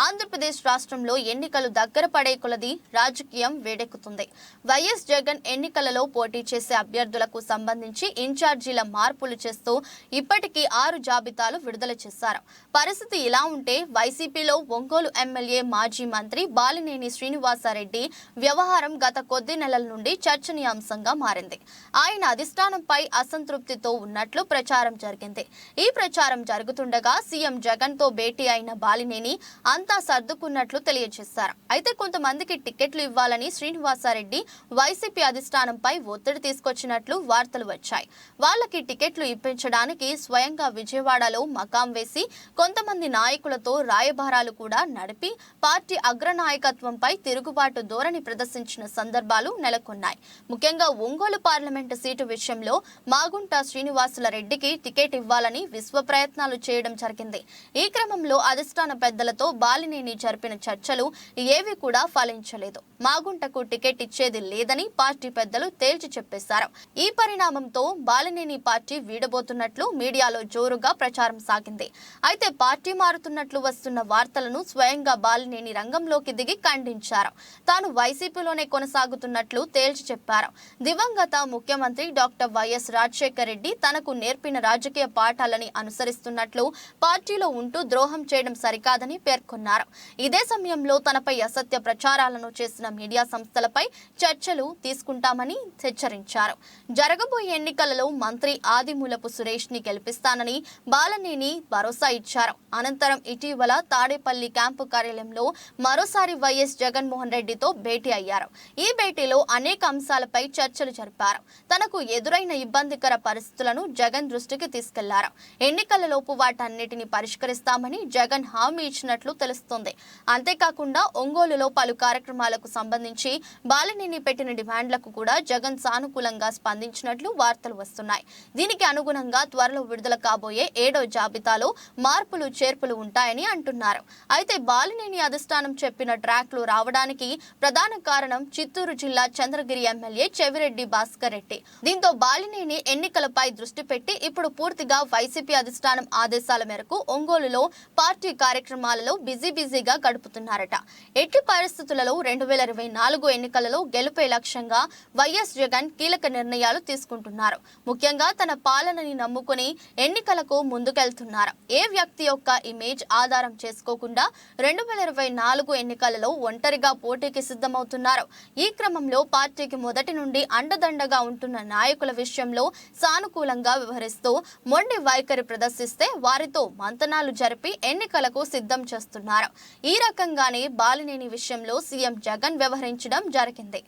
ఆంధ్రప్రదేశ్ రాష్ట్రంలో ఎన్నికలు దగ్గర పడే కొలది రాజకీయం వేడెక్కుతుంది. వైఎస్ జగన్ ఎన్నికలలో పోటీ చేసే అభ్యర్థులకు సంబంధించి ఇన్ఛార్జీల మార్పులు చేస్తూ ఇప్పటికీ ఆరు జాబితాలు విడుదల చేశారు. పరిస్థితి ఇలా ఉంటే వైసీపీలో ఒంగోలు ఎమ్మెల్యే మాజీ మంత్రి బాలినేని శ్రీనివాసారెడ్డి వ్యవహారం గత కొద్ది నెలల నుండి చర్చనీయాంశంగా మారింది. ఆయన అధిష్టానంపై అసంతృప్తితో ఉన్నట్లు ప్రచారం జరిగింది. ఈ ప్రచారం జరుగుతుండగా సీఎం జగన్తో భేటీ అయిన బాలినేని అంతా సర్దుకున్నట్లు తెలియజేశారు. అయితే కొంతమందికి టికెట్లు ఇవ్వాలని శ్రీనివాసారెడ్డి వైసీపీ అధిష్టానంపై ఒత్తిడి తీసుకొచ్చినట్లు వార్తలు వచ్చాయి. వాళ్ళకి టికెట్లు ఇప్పించడానికి స్వయంగా విజయవాడలో మకాం వేసి కొంతమంది నాయకులతో రాయబారాలు కూడా నడిపి పార్టీ అగ్రనాయకత్వంపై తిరుగుబాటు ధోరణి ప్రదర్శించిన సందర్భాలు నెలకొన్నాయి. ముఖ్యంగా ఒంగోలు పార్లమెంటు సీటు విషయంలో మాగుంట శ్రీనివాసుల రెడ్డికి టికెట్ ఇవ్వాలని విశ్వ ప్రయత్నాలు చేయడం జరిగింది. ఈ క్రమంలో అధిష్టాన పెద్దలతో బాలినేని జరిపిన చర్చలు ఏవి కూడా ఫలించలేదు. మాగుంటకు టికెట్ ఇచ్చేది లేదని పార్టీ పెద్దలు తేల్చి చెప్పేశారు. ఈ పరిణామంతో బాలినేని పార్టీ వీడబోతున్నట్లు మీడియాలో జోరుగా ప్రచారం సాగింది. అయితే పార్టీ మారుతున్నట్లు వస్తున్న వార్తలను స్వయంగా బాలినేని రంగంలోకి దిగి ఖండించారు. తాను వైసీపీలోనే కొనసాగుతున్నట్లు తేల్చి చెప్పారు. దివంగత ముఖ్యమంత్రి డాక్టర్ వైఎస్ రాజశేఖర రెడ్డి తనకు నేర్పిన రాజకీయ పాఠాలని అనుసరిస్తున్నట్లు పార్టీలో ఉంటూ ద్రోహం చేయడం సరికాదని పేర్కొన్నారు. ఇదే సమయంలో తనపై అసత్య ప్రచారాలను చేసిన మీడియా సంస్థలపై చర్చలు తీసుకుంటామని హెచ్చరించారు. జరగబోయే ఎన్నికలలో మంత్రి ఆదిమూలపు సురేష్ని గెలిపిస్తానని బాలనేని భరోసా ఇచ్చారు. అనంతరం ఇటీవల తాడేపల్లి క్యాంపు కార్యాలయంలో మరోసారి వైఎస్ జగన్మోహన్ రెడ్డితో భేటీ అయ్యారు. ఈ భేటీలో అనేక అంశాలపై చర్చలు జరిపారు. తనకు ఎదురైన ఇబ్బందికర పరిస్థితులను జగన్ దృష్టికి తీసుకెళ్ళారు. ఎన్నికలలోపు వాటన్నిటిని పరిష్కరిస్తామని జగన్ హామీ ఇచ్చినట్లు తెలుస్తోంది. అంతేకాకుండా ఒంగోలులో పలు కార్యక్రమాలకు సంబంధించి బాలినేని పెట్టిన డిమాండ్లకు కూడా జగన్ సానుకూలంగా స్పందించినట్లు వార్తలు వస్తున్నాయి. దీనికి అనుగుణంగా త్వరలో విడుదల కాబోయే ఏడో జాబితాలో మార్పులు చేర్పులు ఉంటాయని అంటున్నారు. అయితే బాలినేని అధిష్టానం చెప్పిన ట్రాక్లు రావడానికి ప్రధాన కారణం చిత్తూరు జిల్లా చంద్రగిరి ఎమ్మెల్యే చెవిరెడ్డి భాస్కర్ రెడ్డి. దీంతో బాలినేని ఎన్నికలపై దృష్టి పెట్టి ఇప్పుడు పూర్తిగా వైసీపీ అధిష్టానం ఆదేశాల మేరకు ఒంగోలులో పార్టీ కార్యక్రమాలలో బిజీ బిజీగా గడుపుతున్నారట. ఎట్టి పరిస్థితులలో రెండు వేల ఇరవై నాలుగు ఎన్నికలలో గెలుపే లక్ష్యంగా వైఎస్ జగన్ కీలక నిర్ణయాలు తీసుకుంటున్నారు. ముఖ్యంగా తన పాలనని నమ్ముకుని ఎన్నికలకు ముందుకెళ్తున్నారు. ఏ వ్యక్తి యొక్క ఇమేజ్ ఆధారం చేసుకోకుండా రెండు వేల ఇరవై నాలుగు ఎన్నికలలో ఒంటరిగా పోటీకి సిద్ధమవుతున్నారు. ఈ క్రమంలో పార్టీకి మొదటి నుండి అండదండగా ఉంటున్న నాయకుల విషయంలో సానుకూలంగా వ్యవహరిస్తూ మొండి వైఖరి ప్రదర్శిస్తే వారితో మంతనాలు జరిపి ఎన్నికలకు సిద్ధం చేస్తున్నారు. చేస్తున్నారు. ఈ రకంగానే బాలినేని విషయంలో సీఎం జగన్ వ్యవహరించడం జరిగింది.